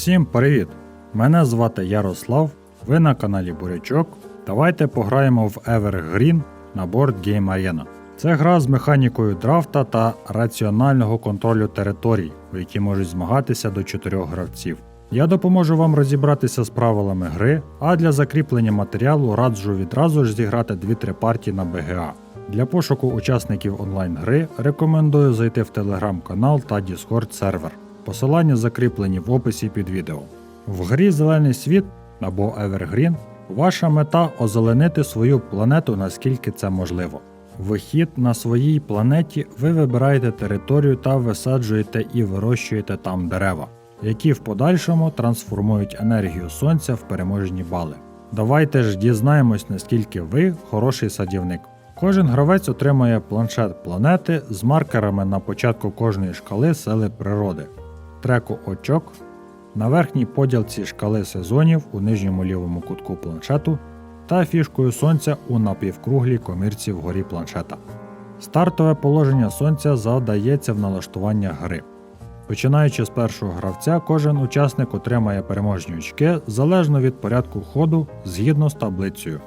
Всім привіт! Мене звати Ярослав, ви на каналі Бурячок. Давайте пограємо в Evergreen на Board Game Arena. Це гра з механікою драфта та раціонального контролю територій, у якій можуть змагатися до 4 гравців. Я допоможу вам розібратися з правилами гри, а для закріплення матеріалу раджу відразу ж зіграти 2-3 партії на БГА. Для пошуку учасників онлайн-гри рекомендую зайти в телеграм-канал та Discord сервер. Посилання закріплені в описі під відео. В грі Зелений світ або Evergreen ваша мета озеленити свою планету наскільки це можливо. Вихід на своїй планеті ви вибираєте територію та висаджуєте і вирощуєте там дерева, які в подальшому трансформують енергію сонця в переможні бали. Давайте ж дізнаємось, наскільки ви хороший садівник. Кожен гравець отримує планшет планети з маркерами на початку кожної шкали сили природи, треку очок, на верхній поділці шкали сезонів у нижньому лівому кутку планшету та фішкою сонця у напівкруглій комірці вгорі планшета. Стартове положення сонця задається в налаштування гри. Починаючи з першого гравця, кожен учасник отримає переможні очки залежно від порядку ходу згідно з таблицею.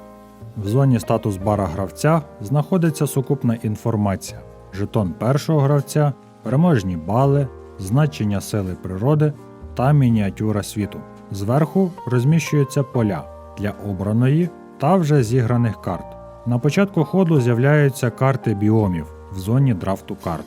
В зоні статус бара гравця знаходиться сукупна інформація, жетон першого гравця, переможні бали, значення сили природи та мініатюра світу. Зверху розміщуються поля для обраної та вже зіграних карт. На початку ходу з'являються карти біомів в зоні драфту карт.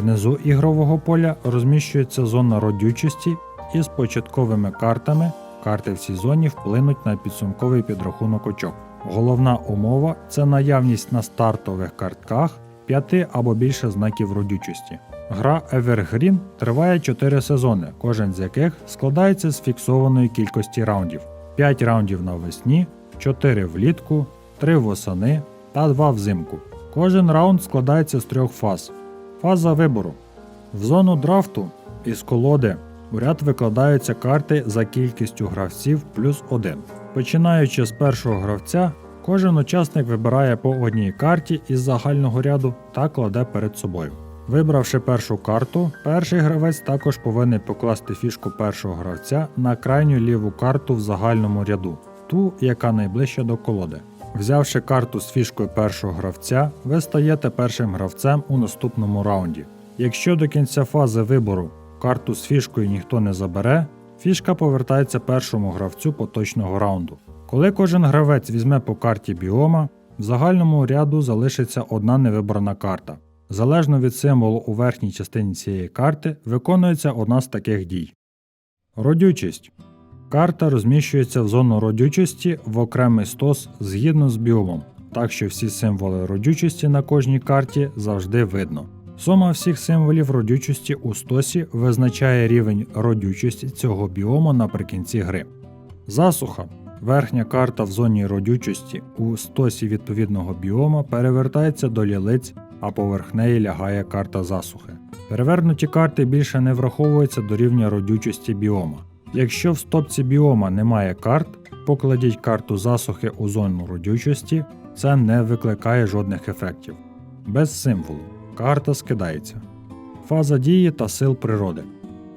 Внизу ігрового поля розміщується зона родючості із початковими картами. Карти в цій зоні вплинуть на підсумковий підрахунок очок. Головна умова це наявність на стартових картках 5 або більше знаків родючості. Гра Evergreen триває 4 сезони, кожен з яких складається з фіксованої кількості раундів: 5 раундів навесні, 4 влітку, 3 восени та 2 взимку. Кожен раунд складається з трьох фаз. Фаза вибору. В зону драфту із колоди у ряд викладаються карти за кількістю гравців плюс 1. Починаючи з першого гравця, кожен учасник вибирає по одній карті із загального ряду та кладе перед собою. Вибравши першу карту, перший гравець також повинен покласти фішку першого гравця на крайню ліву карту в загальному ряду, ту, яка найближча до колоди. Взявши карту з фішкою першого гравця, ви стаєте першим гравцем у наступному раунді. Якщо до кінця фази вибору карту з фішкою ніхто не забере, фішка повертається першому гравцю поточного раунду. Коли кожен гравець візьме по карті біома, в загальному ряду залишиться одна невибрана карта. Залежно від символу у верхній частині цієї карти виконується одна з таких дій. Родючість. Карта розміщується в зону родючості в окремий стос згідно з біомом, так що всі символи родючості на кожній карті завжди видно. Сума всіх символів родючості у стосі визначає рівень родючості цього біому наприкінці гри. Засуха. Верхня карта в зоні родючості у стосі відповідного біома перевертається до лілиць, а поверх неї лягає карта засухи. Перевернуті карти більше не враховуються до рівня родючості біома. Якщо в стопці біома немає карт, покладіть карту засухи у зону родючості, це не викликає жодних ефектів. Без символу. Карта скидається. Фаза дії та сил природи.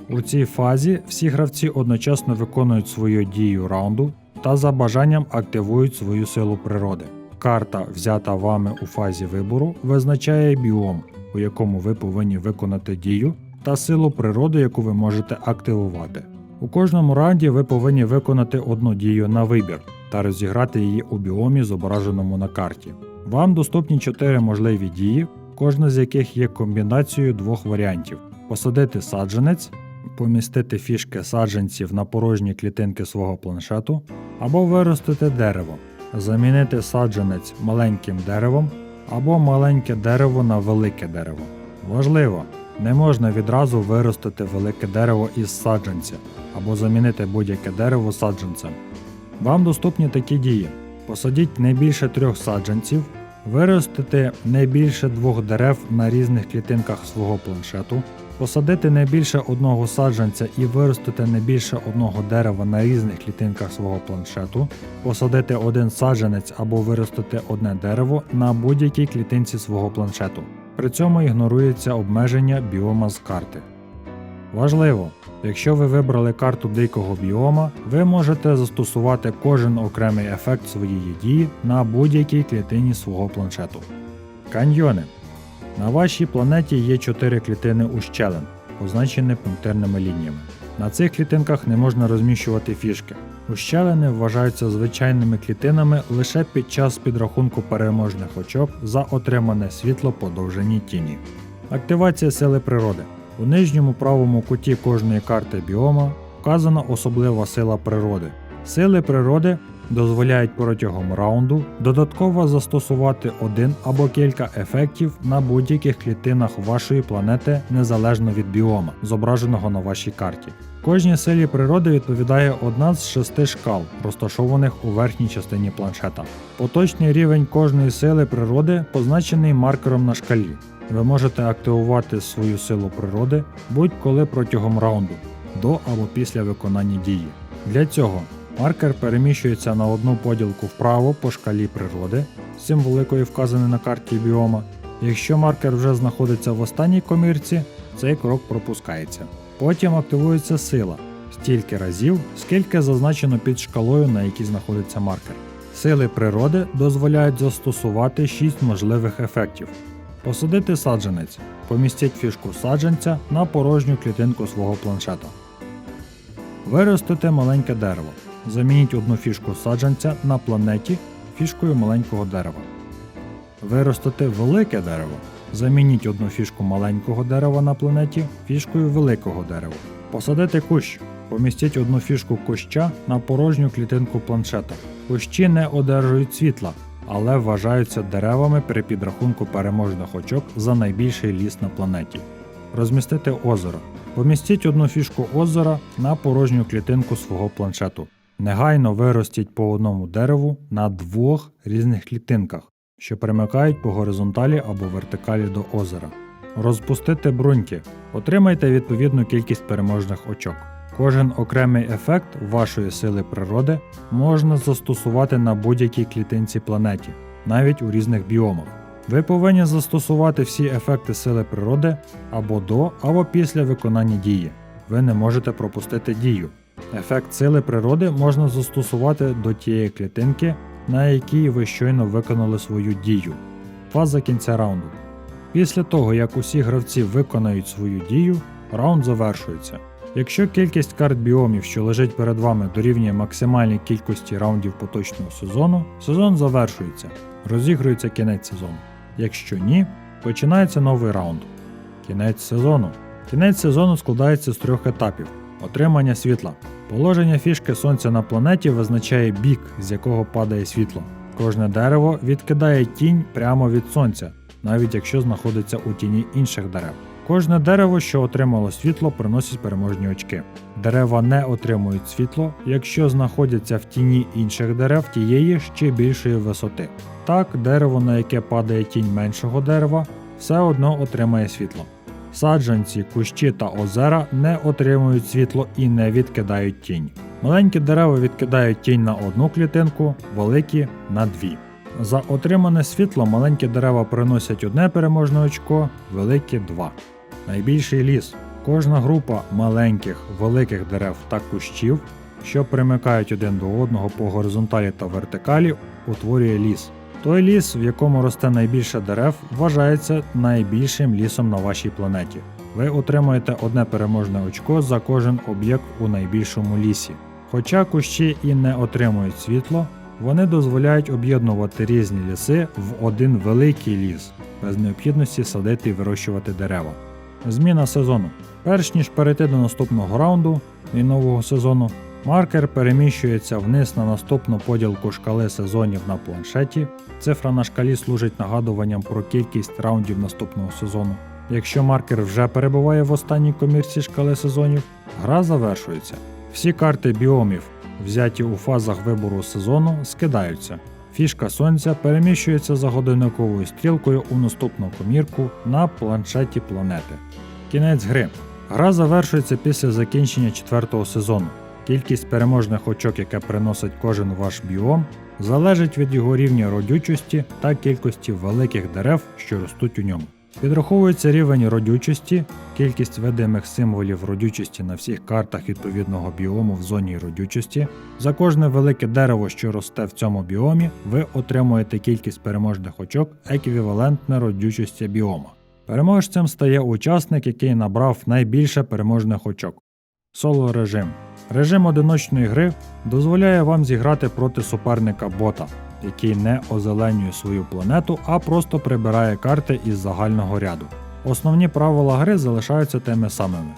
У цій фазі всі гравці одночасно виконують свою дію раунду та за бажанням активують свою силу природи. Карта, взята вами у фазі вибору, визначає біом, у якому ви повинні виконати дію, та силу природи, яку ви можете активувати. У кожному раунді ви повинні виконати одну дію на вибір та розіграти її у біомі, зображеному на карті. Вам доступні 4 можливі дії, кожна з яких є комбінацією двох варіантів: посадити саджанець, помістити фішки саджанців на порожні клітинки свого планшету, або виростити дерево, замінити саджанець маленьким деревом або маленьке дерево на велике дерево. Важливо! Не можна відразу виростити велике дерево із саджанця або замінити будь-яке дерево саджанцем. Вам доступні такі дії: посадіть не більше трьох саджанців, виростити не більше двох дерев на різних клітинках свого планшету, посадити не більше одного саджанця і виростити не більше одного дерева на різних клітинках свого планшету, посадити один саджанець або виростити одне дерево на будь-якій клітинці свого планшету. При цьому ігнорується обмеження біома з карти. Важливо, якщо ви вибрали карту дикого біома, ви можете застосувати кожен окремий ефект своєї дії на будь-якій клітині свого планшету. Каньйони. На вашій планеті є 4 клітини ущелин, позначені пунктирними лініями. На цих клітинках не можна розміщувати фішки. Ущелини вважаються звичайними клітинами лише під час підрахунку переможних очок за отримане світло по довжині тіні. Активація сили природи. У нижньому правому куті кожної карти біома вказана особлива сила природи. Сили природи дозволяють протягом раунду додатково застосувати один або кілька ефектів на будь-яких клітинах вашої планети незалежно від біома, зображеного на вашій карті. Кожній силі природи відповідає одна з шести шкал, розташованих у верхній частині планшета. Поточний рівень кожної сили природи позначений маркером на шкалі. Ви можете активувати свою силу природи будь-коли протягом раунду, до або після виконання дії. Для цього маркер переміщується на одну поділку вправо по шкалі природи, символ якої вказаний на карті біома. Якщо маркер вже знаходиться в останній комірці, цей крок пропускається. Потім активується сила стільки разів, скільки зазначено під шкалою, на якій знаходиться маркер. Сили природи дозволяють застосувати 6 можливих ефектів. Посадити саджанець. Помістіть фішку саджанця на порожню клітинку свого планшета. Виростити маленьке дерево. Замініть одну фішку саджанця на планеті фішкою маленького дерева. Виростити велике дерево. Замініть одну фішку маленького дерева на планеті фішкою великого дерева. Посадити кущ. Помістіть одну фішку куща на порожню клітинку планшета. Кущі не одержують світла, але вважаються деревами при підрахунку переможних очок за найбільший ліс на планеті. Розмістити озеро. Помістіть одну фішку озера на порожню клітинку свого планшету. Негайно виростіть по одному дереву на двох різних клітинках, що примикають по горизонталі або вертикалі до озера. Розпустити бруньки. Отримайте відповідну кількість переможних очок. Кожен окремий ефект вашої сили природи можна застосувати на будь-якій клітинці планеті, навіть у різних біомах. Ви повинні застосувати всі ефекти сили природи або до, або після виконання дії. Ви не можете пропустити дію. Ефект сили природи можна застосувати до тієї клітинки, на якій ви щойно виконали свою дію. Фаза кінця раунду. Після того, як усі гравці виконають свою дію, раунд завершується. Якщо кількість карт біомів, що лежить перед вами, дорівнює максимальній кількості раундів поточного сезону, сезон завершується, розігрується кінець сезону. Якщо ні, починається новий раунд. Кінець сезону. Кінець сезону складається з трьох етапів: отримання світла. Положення фішки сонця на планеті визначає бік, з якого падає світло. Кожне дерево відкидає тінь прямо від сонця, навіть якщо знаходиться у тіні інших дерев. Кожне дерево, що отримало світло, приносить переможні очки. Дерева не отримують світло, якщо знаходяться в тіні інших дерев тієї ще більшої висоти. Так, дерево, на яке падає тінь меншого дерева, все одно отримає світло. Саджанці, кущі та озера не отримують світло і не відкидають тінь. Маленькі дерева відкидають тінь на одну клітинку, великі на дві. За отримане світло маленькі дерева приносять одне переможне очко, великі два. Найбільший ліс. Кожна група маленьких, великих дерев та кущів, що примикають один до одного по горизонталі та вертикалі, утворює ліс. Той ліс, в якому росте найбільше дерев, вважається найбільшим лісом на вашій планеті. Ви отримуєте одне переможне очко за кожен об'єкт у найбільшому лісі. Хоча кущі і не отримують світло, вони дозволяють об'єднувати різні ліси в один великий ліс, без необхідності садити і вирощувати дерева. Зміна сезону. Перш ніж перейти до наступного раунду і нового сезону, маркер переміщується вниз на наступну поділку шкали сезонів на планшеті. Цифра на шкалі служить нагадуванням про кількість раундів наступного сезону. Якщо маркер вже перебуває в останній комірці шкали сезонів, гра завершується. Всі карти біомів, взяті у фазах вибору сезону, скидаються. Фішка сонця переміщується за годинниковою стрілкою у наступну комірку на планшеті планети. Кінець гри. Гра завершується після закінчення четвертого сезону. Кількість переможних очок, яке приносить кожен ваш біом, залежить від його рівня родючості та кількості великих дерев, що ростуть у ньому. Підраховується рівень родючості, кількість видимих символів родючості на всіх картах відповідного біому в зоні родючості. За кожне велике дерево, що росте в цьому біомі, ви отримуєте кількість переможних очок еквівалентне родючості біома. Переможцем стає учасник, який набрав найбільше переможних очок. Соло режим. Режим одиночної гри дозволяє вам зіграти проти суперника бота, який не озеленює свою планету, а просто прибирає карти із загального ряду. Основні правила гри залишаються тими самими.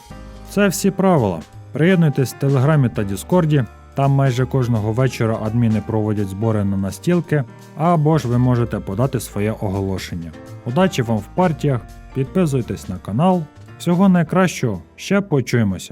Це всі правила. Приєднуйтесь в Телеграмі та Діскорді. Там майже кожного вечора адміни проводять збори на настілки, або ж ви можете подати своє оголошення. Удачі вам в партіях, підписуйтесь на канал. Всього найкращого, ще почуємося!